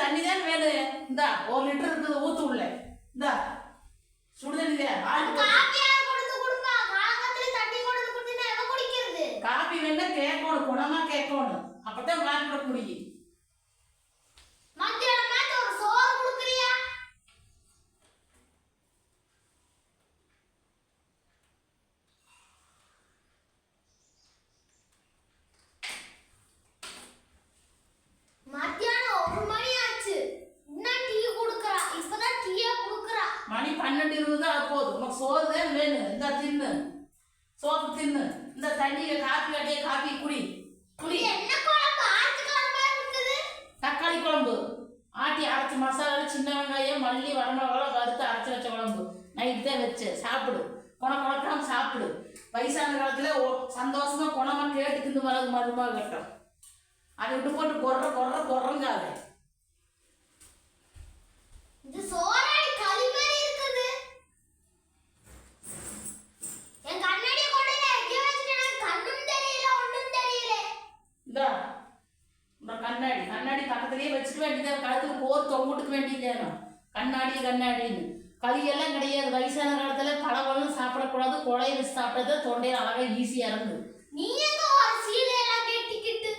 தண்ணி தான் வேணும் இந்தா ஒரு லிட்டர் இருக்குது ஊத்து உள்ள. இந்தா சுடுதண்ணி? காப்பி வேணா கேட்கணும் குணமா கேட்கணும். அப்பதான் போட முடியும் மத்தியானமாவது ஒரு சோறு கொடுக்கிறியா? மத்தியானம் ஒரு மணி ஆச்சு இன்னும் டீ குடுக்கறா இப்பதான் டீயே குடுக்கறா மணி பன்னெண்டு இருபது தான் போதும். உனக்கு சோறு தான் வேணும். இந்த தின்னு. சோப்பு தின்னு. இந்த தண்ணியை காப்பி அடியே காப்பி குடி. குடி. என்ன குழம்பு? தக்காளி குழம்பு. ஆட்டி அரைச்சி மசாலா சின்ன வெங்காயம் மல்லி வரமிளகாலாம் வறுத்து அரைச்சி வச்ச குழம்பு. நைட்டு தான் வச்சு. சாப்பிடு. குண குழக்காம சாப்பிடு. வயசான காலத்துல சந்தோஷமா குணமா கேட்டு தின்னு வரது மருமா கட்டும். அதை விட்டு போட்டு கொர்ற கொர்ற கொர்றங்காத. இது சோறாடி களி மாதிரி இருக்குது என் கண்ணாடியை கொண்டு போய் எங்கேயோ வச்சுட்டேன் எனக்கு கண்ணும் தெரியல ஒண்ணும் தெரியல இந்தா இந்த கண்ணாடி கண்ணாடி பக்கத்துலயே வச்சுக்க வேண்டியது கழுத்துக்கு போர் தொங்கிட்டுக்க வேண்டியது கண்ணாடி கண்ணாடின்னு களியெல்லாம் கிடையாது. வயசான காலத்துல பழவெல்லாம் சாப்பிடக்கூடாது. குழைய சாப்பிட்டது தொண்டையில் அழகா ஈஸியாக இறங்குது நீ எங்க ஒரு சீலையெல்லாம் கட்டிக்கிட்டு?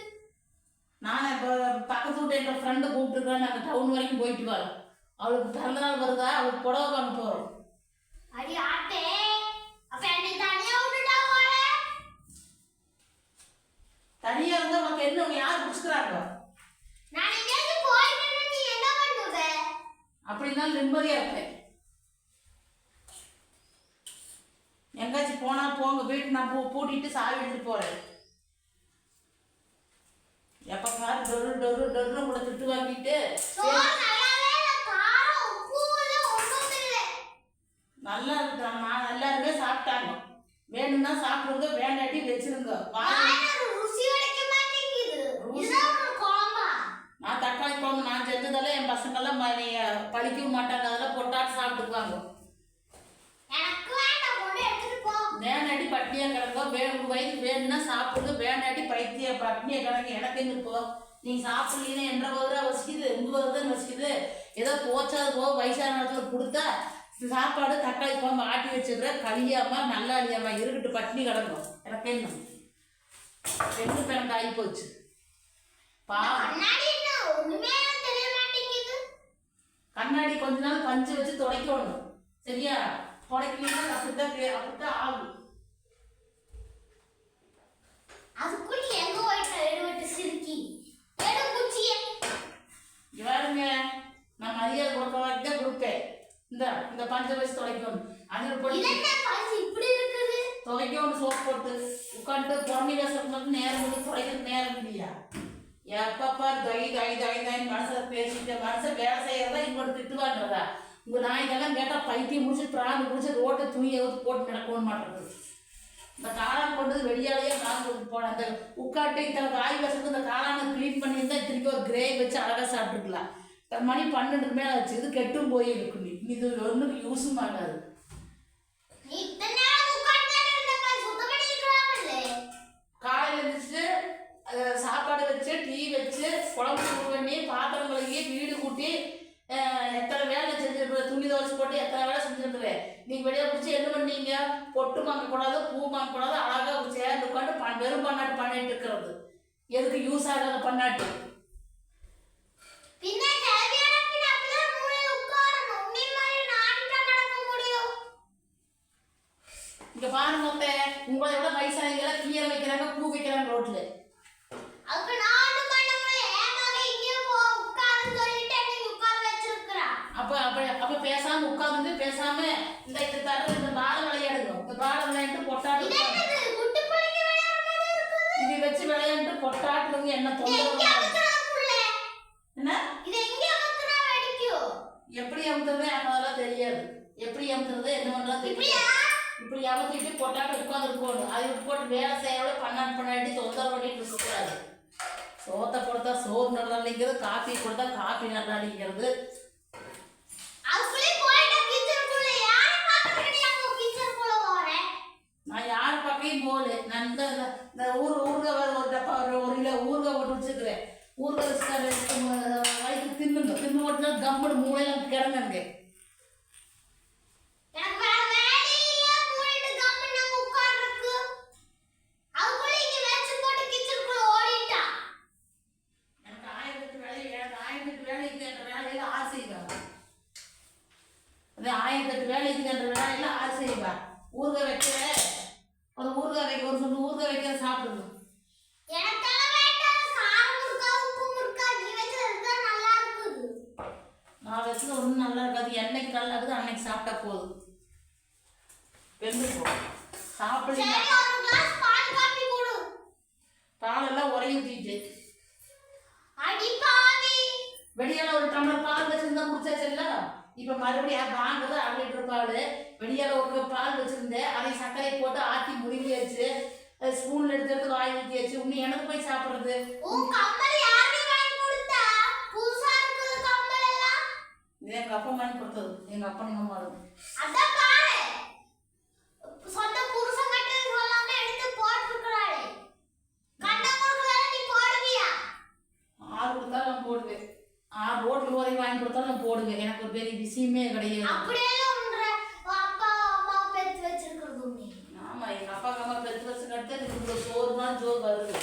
நான் இப்போ பக்கத்து வீட்டு எங்கள் ஃப்ரெண்டு கூப்பிட்டுருக்கேன் நாங்கள் டவுன் வரைக்கும் போயிட்டு வரோம் அவளுக்கு பிறந்தநாள் வருதா? அவளுக்கு புடவை வாங்க போகிறோம் அடி ஆட்டே அப்ப என்னை தனியா விட்டுட்டா போல தனியாக இருந்தால் உனக்கு என்ன உன்னை யார் பிடிச்சிக்கிறாங்க நான் எங்கேயாச்சும் போயிட்டேன்னா நீ என்ன பண்ணுவ அப்படின்னாலும் நிம்மதியாக இருப்பேன் எங்காச்சும் போனால் போங்க வீட்டு நான் பூ பூட்டிட்டு சாவி எடுத்துட்டு போகிறேன் எப்போ பாரு டொரு டொரு டொருன்னு கூட திட்டு வாங்கிட்டு. நல்லா இருக்கு நான் எல்லாருமே சாப்பிட்டாங்க. வேணும்னா சாப்பிடுங்க வேண்டாட்டி வச்சிருங்க. நான் தக்காளி குழம்பு நான் செஞ்சதெல்லாம் என் பசங்கெல்லாம் ம- பழிக்கவும் மாட்டாங்க. அதெல்லாம் பொட்டாட்டு சாப்பிட்டுக்குவாங்க எனக்கு வேண்டாம் கொண்டு எடுத்துட்டு போ வேண்டாட்டி பட்டினியா கிடங்க வயது வேணும்னா சாப்பிடுங்க வேண்டாட்டி பைத்திய பட்டினியா கிடங்க எனக்கு எங்க இப்போ? நீங்க சாப்பிடலீங்கன்னா என்ற வருதா வசிக்குது உங்க வருதான் வசிக்குது. ஏதோ போச்சாது போக வயசான இடத்துல கொடுத்தா சாப்பாடு தக்காளி குழம்பு ஆட்டி வச்சிடுற களியாம நல்லா இருக்கட்டு பட்டினி கிடக்கும். எனக்கு என்ன? ரெண்டு பேருக்கு ஆகி போச்சு. கண்ணாடி கொஞ்ச நாள் பஞ்சு வச்சு துடைக்கணும். சரியா? துடைக்கலீங்கன்னா அப்படித்தான் அப்படித்தான் ஆகும். அதுக்குள்ள எங்க போயிட்ட எடுவட்டு சிரிக்கி? எடு குச்சியே. நான் மரியாதை கொடுக்க தான் கொடுப்பேன். இந்த இந்த பஞ்சை போட்டு இதென்ன பசி இப்படி இருக்குது? துவைக்கணும் சோப் போட்டு உட்காந்து புறணி வேசத்துக்கு நேரம் வந்து துடைக்கிறது நேரம் இல்லையா? எப்பப்பா தை தை தை மனசுல பேசிட்டு மனசை வேலை செய்யறதா இங்கோட திட்டுவான்றதா உங்க நாய்க்கெல்லாம் கேட்டா பைத்தியம் முடிச்சு பிராணி முடிச்சு ரோட்டை துணியை ஊற்றி போட்டு நடக்கவும் மாட்டேங்குது. இந்த காளான் கொண்டு வெளியாலேயே நான் கொண்டு போனேன் அந்த உட்காட்டு இத்தனை காய் வசத்துக்கு இந்த காளானை க்ளீன் பண்ணியிருந்தா திருப்பி ஒரு கிரேவி வச்சு அழகாக சாப்பிட்டுக்கலாம் இப்ப மணி பன்னெண்டு மேலே ஆச்சு. இது கெட்டும் போய் இருக்கு நீ. இது ஒன்றுக்கு யூஸும் ஆகாது. இத்தனை காலையில் எழுந்திரிச்சு சாப்பாடு வச்சு டீ வச்சு குழம்பு பண்ணி பாத்திரம் கழுவி வீடு கூட்டி துணி துவைச்சு போட்டு எத்தனை வேலை செஞ்சிருக்கிறேன் நீங்கள் வெளியே பிடிச்சி என்ன பண்ணீங்க பொட்டு வாங்கக்கூடாது பூ வாங்கக்கூடாது அழகாக சேர்ந்து உட்காந்து ப வெறும் பண்ணாட்டு பண்ணிட்டு இருக்கிறது. எதுக்கு யூஸ் ஆகாத பண்ணாட்டு பின்ன தேவையான பின்ன அப்படிதான் மூலையில உட்காரணும். உன்னை மாதிரி நான்டா நடக்க முடியும். இங்கே பாருங்க உங்களை விட வயசானவங்க கீரை வைக்கிறாங்க பூ வைக்கிறாங்க ரோட்டில் அதுக்கு நானும் பண்ண முடியும் ஏமாக இங்கே போ உட்காருன்னு சொல்லிட்டு நீ உட்கார வச்சிருக்கிறா அப்போ அப்போ பேசாமல் உட்காந்து பேசாமல் இந்த இது தர இந்த பாலம் விளையாடுங்க. இந்த பாலம் விளையாண்டு பொட்டாட்டு இது வச்சு விளையாண்டு பொட்டாட்டுங்க என்ன தொந்தரவு என்ன? எப்படி அமுத்துறது அதெல்லாம் தெரியாது. எப்படி அமுத்துறது என்ன பண்றது இப்படி அமுத்திட்டு பொட்டாட்டு உட்காந்து இருக்கணும் அதை போட்டு வேலை செய்யறோட பண்ணாட்டு பண்ணாட்டி தொந்தரவு பண்ணிட்டு இருக்கக்கூடாது சோத்தை கொடுத்தா சோறு நல்லா இல்லைங்கிறது காஃபி கொடுத்தா காஃபி நல்லா இல்லைங்கிறது அதுக்குள்ளே போயிட்டா கிச்சனுக்குள்ள யாரை பார்க்கறதுக்கு நீ அங்க கிச்சனுக்குள்ள போற நான் யார் பக்கையும் போகல நான் இந்த ஊர் ஊறுகாய் ஒரு டப்பா ஒரு கிலோ ஊறுகாய் போட்டு வச்சுக்கிறேன் ஊறுகாய் வயிற்று தின்னுங்க தின்னு ஓட்டுனா கம்முன்னு மூளையில கிடங்குங்க எனக்கு வேற வேலை இல்ல மூடிட்டு கம்முன்னு அங்க உட்கார்றதுக்கு அதுக்குள்ள இங்க வச்சு போட்டு கிச்சனுக்குள்ள ஓடிட்டா எனக்கு ஆயிரத்துக்கு வேலை எனக்கு ஆயிரத்துக்கு வேலை இருக்குன்ற வேலையில ஆசை செய்வேன் அது ஆயிரத்தெட்டு வேலை இருக்குன்ற வேலையில ஆசை செய்வேன் ஊறுகாய் வைக்கிற ஒரு ஊறுகாய் வைக்க ஒரு சொன்ன ஊறுகாய் வைக்கிற சாப்பிடுங்க எனக்கெல்லாம் வேண்டாம் காரம் முறுக்கா உப்பு முறுக்கா நீ வச்சது தான் நல்லா இருக்குது. நான் வச்சது ஒன்றும் நல்லா இருக்காது. என்னைக்கு நல்லா இருக்குது அன்னைக்கு சாப்பிட்டா போதும். வெந்து போகும் சாப்பிடலாம் சரி ஒரு கிளாஸ் பால் காப்பி கொடு பாலெல்லாம் உரைய ஊற்றிட்டு வெடியால ஒரு டம்ளர் பால் வச்சிருந்தா குடிச்சாச்சுல்ல? இப்போ மறுபடியும் வாங்குறது? அரை லிட்டர் பால். ஒரு பால் வச்சிருந்தேன். அதை சர்க்கரை போட்டு ஆட்டி முடிவு வச்சு ஸ்பூன்ல எடுத்து ஊற்றி வச்சு இன்னும் எனக்கு போய் சாப்பிட்றது. வாங்கி எங்கள் அப்பா வாங்கி கொடுத்தது. எங்கள் அப்பா எங்கள் அம்மா அதான் பாரு. சொந்த புருஷன் கட்டு சொல்லாம எடுத்து நீ போடுவியா? ஆறு கொடுத்தாலும் நான் போடுவேன். ஆறு ரோட்டில் போதை வாங்கி கொடுத்தாலும் நான் போடுவேன். எனக்கு ஒரு பெரிய விஷயமே கிடையாது. அப்படியெல்லாம் உன்ற அப்பா அம்மா பெத்து வச்சிருக்கிறது நீ ஆமா எங்க அப்பா அம்மா பெத்து வருஷம் கட்டு எனக்கு சோறு நாள் சோறு வருது.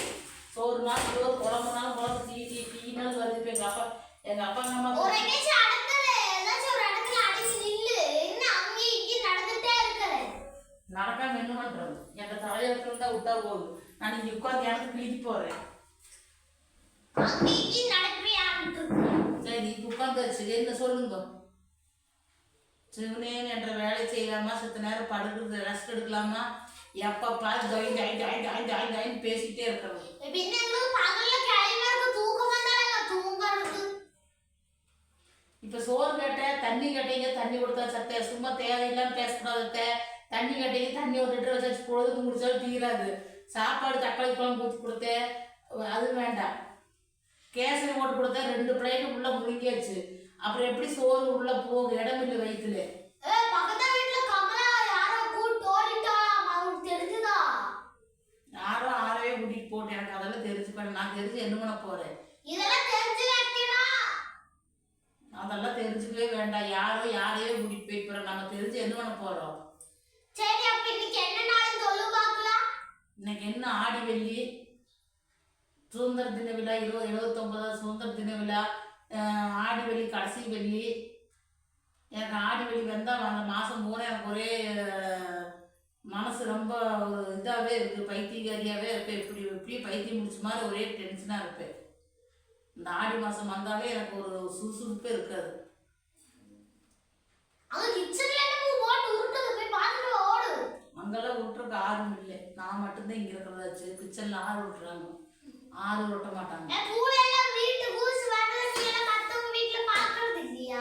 சோறு நாள் சோறு குழம்பு நாள் குழம்பு டீ டீ டீனாலும் வருது. இப்போ எங்க அப்பா எங்க அப்பா அம்மா நடந்துட்டே இருக்கிற நடக்காம என்ன பண்றது? என் தலையெழுத்துல தான் விட்டா போதும். நான் இங்க உட்காந்து எனக்கு கிழிச்சு போறேன். சரி இப்போ உட்காந்துருச்சு என்ன சொல்லுங்க? சிவனேன் என்ற வேலை செய்யலாமா? சித்த நேரம் படுக்கிறது ரெஸ்ட் எடுக்கலாமா? எப்போ பார்த்து டொய் டை டை டை டை டைன்னு பேசிக்கிட்டே இருக்கிறது. பின்ன எங்களுக்கு பகல்ல கிளம்பி தூக்கம் வந்தாலும் தூங்குறது. இப்போ சோறு கேட்டேன் தண்ணி கேட்டீங்க தண்ணி கொடுத்தா சத்தே. சும்மா தேவையில்லாம பேசக்கூடாது. தண்ணி கேட்டீங்க தண்ணி ஒரு லிட்டர் வச்சாச்சு பொழுது முடிச்சாலும் தீராது. சாப்பாடு தக்காளி குழம்பு ஊற்றி கொடுத்தேன் அது வேண்டாம். கேசரி போட்டு கொடுத்தேன் ரெண்டு பிளேட்டு உள்ள முழுங்கியாச்சு. அப்புறம் எப்படி சோறு உள்ள போகும்? இடமில்லை வயிற்றுல ஏ பக்கத்து வீட்டுல கமலா யாரோ கூட்டு ஓடிட்டாளாம் அவங்களுக்கு தெரிஞ்சுதா யாரோ ஆறவே கூட்டிகிட்டு போட்டு எனக்கு அதெல்லாம் தெரிஞ்சுப்பேன் நான் என்ன பண்ண போகிறேன் இதெல்லாம் தெரிஞ்சு வைக்கணும் அதெல்லாம் தெரிஞ்சுக்கவே வேண்டாம். யாரோ யாரையோ கூட்டிகிட்டு போயிட்டு போகிறோம் நம்ம தெரிஞ்சு என்ன பண்ண போகிறோம் சரி அப்ப இன்னைக்கு என்ன நாள் சொல்லு பார்க்கலாம். இன்னைக்கு என்ன ஆடி வெள்ளி? சுதந்திர தின விழா இருபது எழுபத்தொம்பதாவது சுதந்திர தின விழா ஆடி வெள்ளி கடைசி வெள்ளி. எனக்கு ஆடி வெள்ளி வந்தால் அந்த மாதம் பூரா எனக்கு ஒரே மனசு ரொம்ப இதாகவே இருக்குது பைத்தியகாரியாகவே இருப்பேன். இப்படி இப்படி பைத்தியம் முடிச்ச மாதிரி ஒரே டென்ஷனாக இருப்பேன். இந்த ஆடி மாதம் வந்தாலே எனக்கு ஒரு சுறுசுறுப்பே இருக்காது. அங்கெல்லாம் விட்டுறக்கு ஆறும் இல்லை. நான் மட்டும்தான் இங்கே இருக்கிறதாச்சு கிச்சனில் ஆறு விட்டுறாங்க ஆறு விட்ட மாட்டாங்க என் பூனையெல்லாம் வீட்டு பூசு வரல நீ எல்லாம் மத்தவங்க வீட்டுல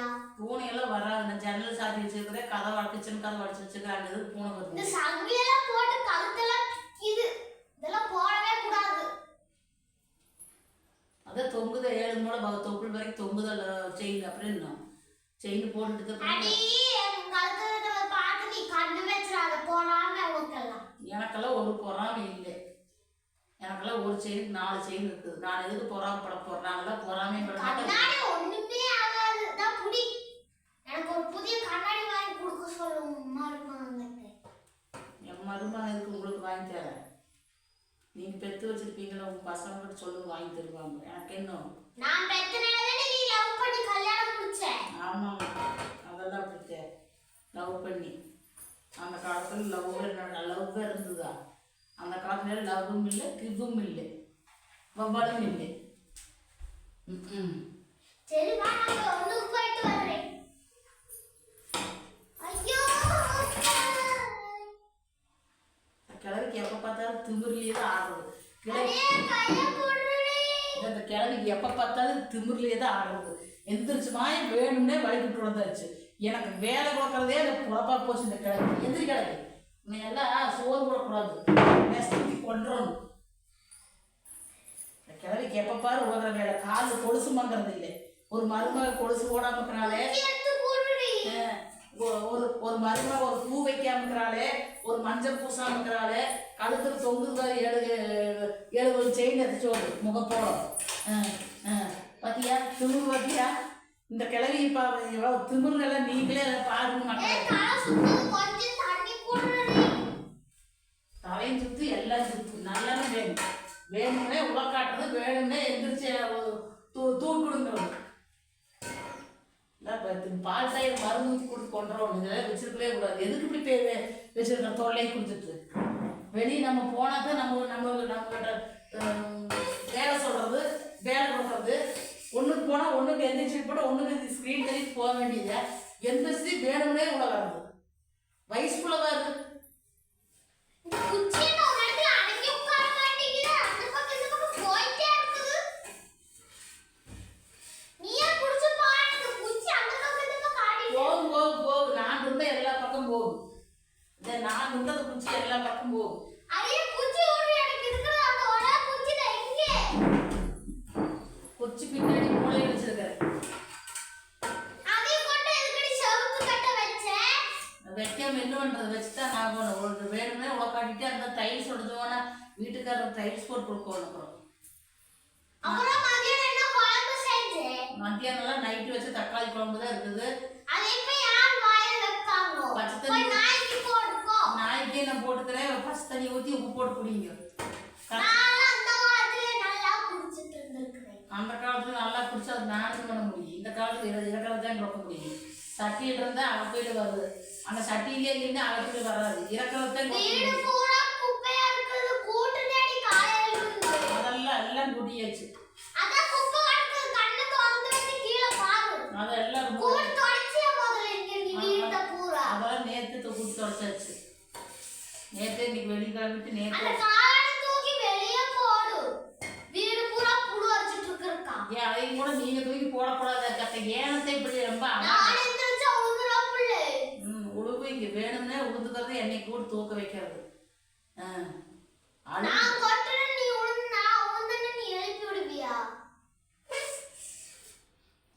பாக்குறது இல்லையா பூனையெல்லாம் வராது நான் ஜன்னல் சாத்தி வச்சிருக்கிறேன் கதவை கிச்சன் கதவை அடிச்சு வச்சிருக்கிறேன் அங்கே எதுக்கு பூனை இந்த வருது சங்கிலியெல்லாம் போட்டு கழுத்தெல்லாம் இது இதெல்லாம் போடவே கூடாது. அதான் தொங்குத ஏழு மூளை ப- தொப்புள் வரைக்கும் தொங்குதல் செயின் அப்புறம் என்ன? செயின் போட்டுட்டு எனக்கெல்லாம் ஒரு பொறாமை இல்லை. எனக்கெல்லாம் ஒரு செயின் நாலு செயின் இருக்குது. நான் எதுக்கு பொறாமப்பட போறேன்? நாங்கெல்லாம் பொறாமை பட மாட்டோம் கண்ணாடி ஒண்ணுமே ஆகாது தான் புடி எனக்கு ஒரு புதிய கண்ணாடி வாங்கி கொடுக்க சொல்லும் மருமகன்கிட்ட. என் மருமகன் எதுக்கு உங்களுக்கு வாங்கி தரேன்? நீங்கள் பெற்று வச்சிருப்பீங்களா உங்கள் பசங்கள்கிட்ட சொல்லுங்க வாங்கி தருவாங்க. எனக்கு என்ன? நான் பெத்தனால நீ லவ் பண்ணி கல்யாணம் முடிச்ச? ஆமாங்க. அதெல்லாம் அப்படித்தான் லவ் பண்ணி. அந்த காலத்தில் லவ் லவ்வே இருந்ததா? அந்த காலத்துல லவ்வும் இல்லை கிவ்வும் இல்லை. வவ்வாலும் இல்லை. ம் சரி வா நான் ஒண்ணுக்கு போயிட்டு வரேன் கிழவிக்கு எப்போ பார்த்தாலும் திமிர்லேயே தான் ஆடுறது. இந்த கிழவிக்கு எப்போ பார்த்தாலும் திமிர்லேயே தான் ஆடுறது. எந்திரிச்சுமா வேணும்னே வழிகிட்டு வந்தாச்சு. எனக்கு வேலை கொடுக்கறதே அந்த புழப்பா போச்சு இந்த கிழவி. எந்திரி கிழவி. நீ எல்லாம் சோறு போடக்கூடாது. நெஸ்டி கொண்டுறணும். கிழவிக்கு எப்போ பாரு உலகிற வேலை. கால் கொலுசு மங்கிறது இல்லை. ஒரு மருமக கொலுசு போடாம இருக்கிறாளே. ஒரு ஒரு மருமக ஒரு பூ வைக்காம இருக்கிறாளே. ஒரு மஞ்சள் பூசாம இருக்கிறாளே கழுத்துல தொங்குது பாரு ஏழு ஏழு ஒரு செயின் ஒரு முகப்போடம் பாத்தியா? திமிரு பாத்தியா? இந்த கிழவி இப்போ எவ்வளோ திமிருங்கெல்லாம் நீங்களே அதை பாருங்க தண்ணி போடுடி தலையும் சுத்து எல்லாம் சுத்து. நல்லவே வேணும். வேணும்னே உலக்காட்டுறது வேணும்னே எந்திரிச்சு தூ தூக்கிடுங்கிறது பால் தயிர் மருந்து கொடுத்து கொண்டுறோம். இதெல்லாம் வச்சிருக்கவே கூடாது. எதுக்கு இப்படி பேர் வச்சிருக்க தொல்லையை கொடுத்துட்டு. வெளியே நம்ம போனால் தான் நம்ம நம்ம நம்மகிட்ட வேலை சொல்கிறது வேலை பண்ணுறது ஒன்றுக்கு போனால் ஒன்றுக்கு எந்திரிச்சு போட்டு ஒன்றுக்கு ஸ்க்ரீன் தள்ளி போக வேண்டியது. எந்திரிச்சு வேணும்னே உலகாது வயசுக்குள்ளவா இருக்கு. போகும் போகும் போகும். நான் இருந்த எல்லா பக்கம் போகும். இந்த நான் இருந்தது குச்சி எல்லா பக்கம் போகும் அரிய குச்சி ஒரு எனக்கு இருக்குது அந்த ஒரே குச்சி தான் எங்கே? குச்சி பின்னாடி மூளை வச்சிருக்காரு அதையும் கொண்டு செவுத்து கட்ட வச்ச? பண்றது? வச்சுதான் நான் போனேன் ஒரு வேணும்னே உக்காட்டிட்டு அந்த டைல்ஸ் உடஞ்சோன்னா வீட்டுக்காரர் டைல்ஸ் போட்டு கொடுக்கணும் அப்புறம் அப்புறம் மதியம் என்ன குழம்பு செஞ்சேன் மத்தியானம்லாம் நைட்டு வச்ச தக்காளி குழம்பு தான் இருக்குது. அதை இப்ப யார் வாயில வைப்பாங்க பச்சை போய் தண்ணி நாய்க்கு போடுக்கோ நாய்க்கே நான் பச்சை தண்ணி ஊற்றி உப்பு போட்டு குடிங்க. அந்த காலத்துல நல்லா குடிச்சா அது மேனேஜ் பண்ண முடியும். இந்த காலத்துல இரு- இருக்கிறது தான் ரொக்க முடியும். சட்டியில் இருந்தா அகப்பையில வருது. அந்த சட்டியிலே இல்லைன்னா அகப்பையில வராது. இறக்கிறது தான் அதெல்லாம் எல்லாம் குடியாச்சு அதான் குப்பை கிடக்குது கண்ணை திறந்து வச்சு கீழே பாரு அதெல்லாம் ரொம்ப- கூட்டு தொடச்சிய முதல்ல இங்க நீ வீட்டை பூரா அதெல்லாம் நேத்து கூட்டி தொடச்சாச்சு நேத்து இன்னைக்கு அந்த நேத்து தூக்கி வெளியே போடு. வீடு பூரா புழு அடிச்சிட்டு இருக்கா ஏன் அதையும் கூட நீங்க தூக்கி போடக்கூடாது கத்த? ஏனத்தை இப்படி ரொம்ப உழுவு இங்க வேணும்னே உழுந்துக்கிறது என்னை கூட தூக்க வைக்கிறது.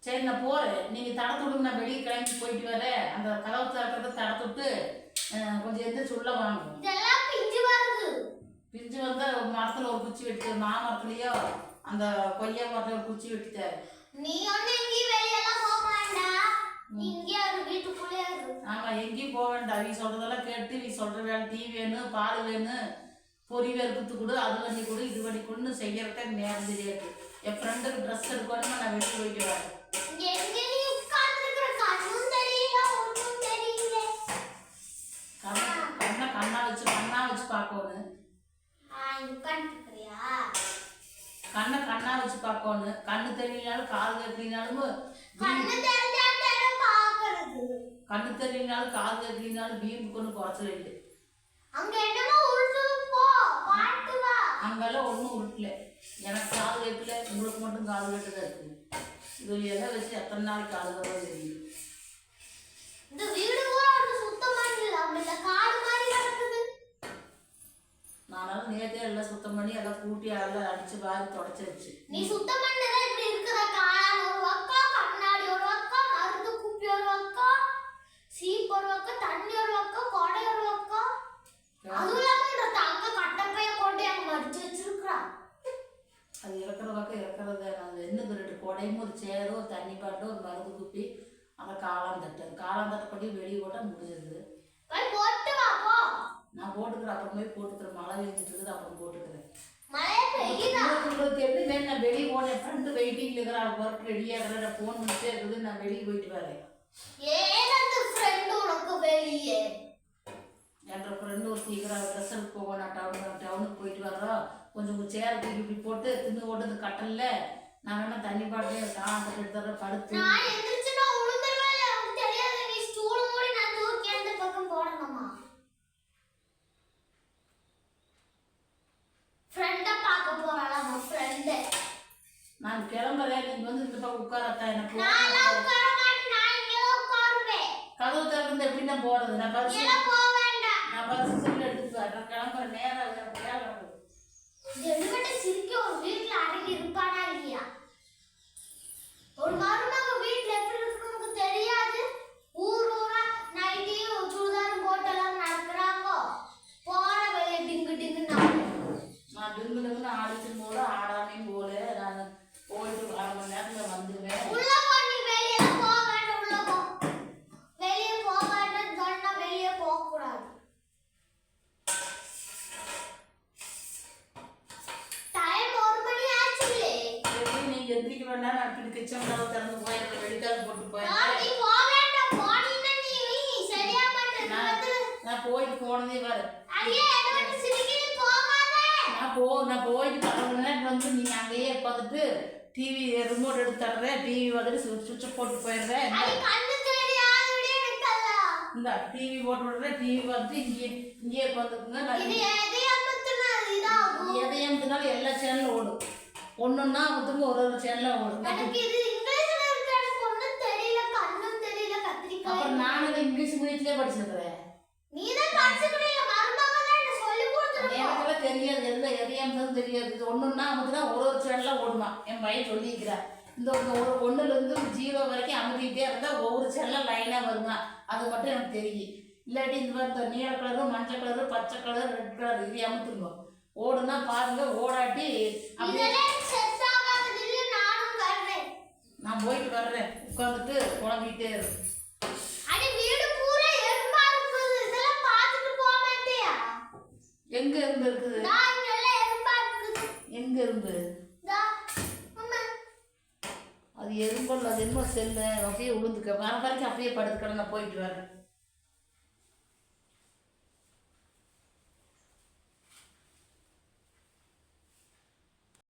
சரி நான் போறேன். நீங்க தடத்து விடுங்க நான் வெளியே கிளம்பி போயிட்டு வரேன். அந்த கதவு திறக்கிறத தடத்து விட்டு கொஞ்சம் எந்திரிச்சு உள்ள வாங்க இதெல்லாம் பிஞ்சு வருது. பிஞ்சு வந்தா ஒரு மரத்துல ஒரு குச்சி வெட்டி மாமரத்துலயோ அந்த கொய்யா மரத்துல ஒரு குச்சி வெட்டிட்டாரு நீ ஒண்ணு எங்கேயும் வெளியெல்லாம் போக வேண்டாம். இங்கே இரு. வீட்டுக்குள்ளே ஆமா எங்கேயும் போக வேண்டாம். நீ சொல்றதெல்லாம் கேட்டு நீ சொல்ற வேலை டீ வேணும் பால் வேணும் பொறி வெறுப்புத்து கொடு அது பண்ணி கொடு இது பண்ணி கொடுன்னு செய்யறதுக்கு நேரம் தெரியாது. என் ஃப்ரெண்டுக்கு ட்ரெஸ் எடுக்கணுமா நான் வெளியே போயிட்டு வரேன் இங்க எங்க நீ உட்கார்ந்துருக்கிற கண்ணும் தெரியல ஒண்ணும் தெரியல கண்ணை கண்ணை கண்ணா வச்சு கண்ணா வச்சு பார்க்கணும் ஆ இங்க உட்கார்ந்துருக்கிறியா கண்ணை கண்ணா வச்சு பார்க்கணும். கண்ணு தெரியலனாலும் காது கேட்கலினாலும் கண்ணு தெரியலனாலும் காது கேட்கலினாலும் வீம்புக்கு ஒன்றும் குறைச்சல் இல்லை அங்க என்னமோ உருட்டு போ பாட்டு வா. அங்கெல்லாம் ஒன்றும் உருட்டல. எனக்கு காது கேட்கல உங்களுக்கு மட்டும் காது கேட்டதா இருக்கு. இது எதை வச்சு எத்தனை நாளைக்கு காது கேட்கறது தெரியும் இந்த வீடு பூரா சுத்தம் இல்ல காடு மாதிரி கிடக்குது நானும் நேத்தே எல்லாம் சுத்தம் பண்ணி எல்லாம் கூட்டி எல்லாம் அடிச்சு வாரி தொடச்சி வச்சு. நீ சுத்தம் பண்ணதா இப்படி இருக்குதா காளான் ஒரு பக்கம் கண்ணாடி ஒரு பக்கம் மருந்து குப்பி ஒரு பக்கம் சீப் ஒரு பக்கம் தண்ணி ஒரு பக்கம் கொடை ஒரு பக்கம் அதுவும் இல்லாம இந்த தங்க கட்டப்பைய கொண்டு அங்க மடிச்சு வச்சிருக்கா அது இறக்குற பக்கம் இறக்குறது அது என்ன ரெண்டு குடையும் ஒரு சேரும் ஒரு தண்ணி பாட்டும் ஒரு மருந்து குப்பி அந்த காளான் தட்டு காளான் தட்டை பண்ணி வெளியே போட்டால் முடிஞ்சிருது போய் போட்டு வா போ நான் போட்டுக்கிறேன் அப்புறம் போய் போட்டுக்கிறேன் மழை பெஞ்சிட்டு இருக்குது அப்புறம் போட்டுக்கிறேன் வேணும்? நான் வெளியே போனேன் ஃப்ரெண்டு வெயிட்டிங் இருக்கிறா ஒர்க் ரெடியாக இருக்கிற நான் ஃபோன் பண்ணிட்டே இருக்குது நான் வெளியே போயிட்டு வரேன். என்ற ஃப்ரெண்டு ஒரு சீக்கிரம் எடுக்க போவோம் நான் டவுன் டவுனுக்கு போயிட்டு வர்றோம் கொஞ்சம் சேர் தூக்கி இப்படி போட்டு தின்னு ஓட்டது கட்டல நான் வேணா தண்ணி பாட்டிலே காலத்தை எடுத்துற படுத்து நான் எந்திரிச்சுனா உளுந்துருவேன் எனக்கு தெரியாது நீ ஸ்டூல் மூடி நான் தூக்கி அந்த பக்கம் போடணுமா ஃப்ரெண்ட பார்க்க போறாளா அவன் ஃப்ரெண்டு நான் கிளம்புறேன் நீங்க வந்து இந்த பக்கம் உட்காரத்தா எனக்கு நான் எல்லாம் உட்கார மாட்டேன் நான் இங்கே தான் உட்காருவேன். கதவு திறந்து எப்படி நான் போறது? நான் பரிசு நான் பரிசு சொல்லி எடுத்துட்டு நான் நேரம் எனக்கு சிரிக்க ஒரு வீட்ல அடங்கி இருப்பானா இல்லையா? ஒரு மருமக வீட்ல எப்படி இருக்குன்னு நமக்கு தெரியாது ஊர் ஊரா நைட்டியும் சுடிதாரும் போட்டெல்லாம் நடக்கிறாங்க போற வெளியே டிங்கு டிங்கு நான் டிங்கு டிங்குன்னு ஆடிச்சும் போல ஆடாமையும் போல நான் போயிட்டு அரை மணி நேரத்தில் வந்துடுவேன் உள்ள போ நீ வெளியே போக வேண்டாம் உள்ள போ வெளியே போக வேண்டாம் சொன்னா வெளியே போக கூடாது டைம் ஒரு மணி ஆச்சுலே எப்படி நீங்கள் எந்திரிக்க வேண்டாம்? நான் இப்படி கிச்சன் கதவை திறந்து போயிருக்கேன் வெளிக்கால் போட்டு போயிருக்கேன் நீ போக வேண்டாம் போனீன்னா நீ சரியா மாட்டேன் நான் போயிட்டு போனதே பாரு அடியே நீ போகாதே. நான் போ நான் போயிட்டு அரை மணி நேரம் வந்து நீங்கள் அங்கேயே உட்காந்துட்டு டிவி ரிமோட் எடுத்து தர்றேன் டிவி வந்துட்டு சுவிட்சை போட்டு போயிடுறேன் அடி கண்ணு தேடி ஆளுடைய நிக்கல இந்த டிவி போட்டு விடுறேன் டிவி வந்து இங்கே இங்கேயே உட்காந்துக்குங்க. எதை அமுத்துனா இதாகும். எதையம்னாலும் எல்லா சேனலும் ஓடும். ஒன்றுன்னா அமுத்துங்க ஒரு ஒரு சேனலாக ஓடும். அப்புறம் நானும் இங்கிலீஷ் மீடியத்திலே படிச்சிருக்கிறேன். எனக்கெல்லாம் தெரியாது எந்த எதையம்னு தெரியாது. ஒன்றுன்னா அமுத்துனா ஒரு ஒரு சேனலாக ஓடுமா? என் பையன் சொல்லியிருக்கிறான். இந்த ஒரு ஒன்றுலேருந்து ஜீரோ வரைக்கும் அமுத்திக்கிட்டே இருந்தால் ஒவ்வொரு சேனலாக லைனாக வருமா? அது மட்டும் எனக்கு தெரியும். இல்லாட்டி இந்த மாதிரி இந்த நீல கலரு மஞ்சள் கலரு பச்சை கலர் ரெட் கலர் இது அமுத்துங்க ஓடுனா பாருங்க ஓடாட்டி நான் போயிட்டு வர்றேன். உட்காந்துட்டு குழம்பிக்கிட்டே இரு. அடி வீடு பூரா எறும்பா இருக்குது. இதெல்லாம் பார்த்துட்டு போக மாட்டியா? எங்க இருந்து இருக்குது? எங்க இருந்து அது எறும்பல் அது என்ன செல்லு அப்படியே விழுந்துக்க வர வரைக்கும் அப்படியே படுத்துக்கிட நான் போயிட்டு வரேன்.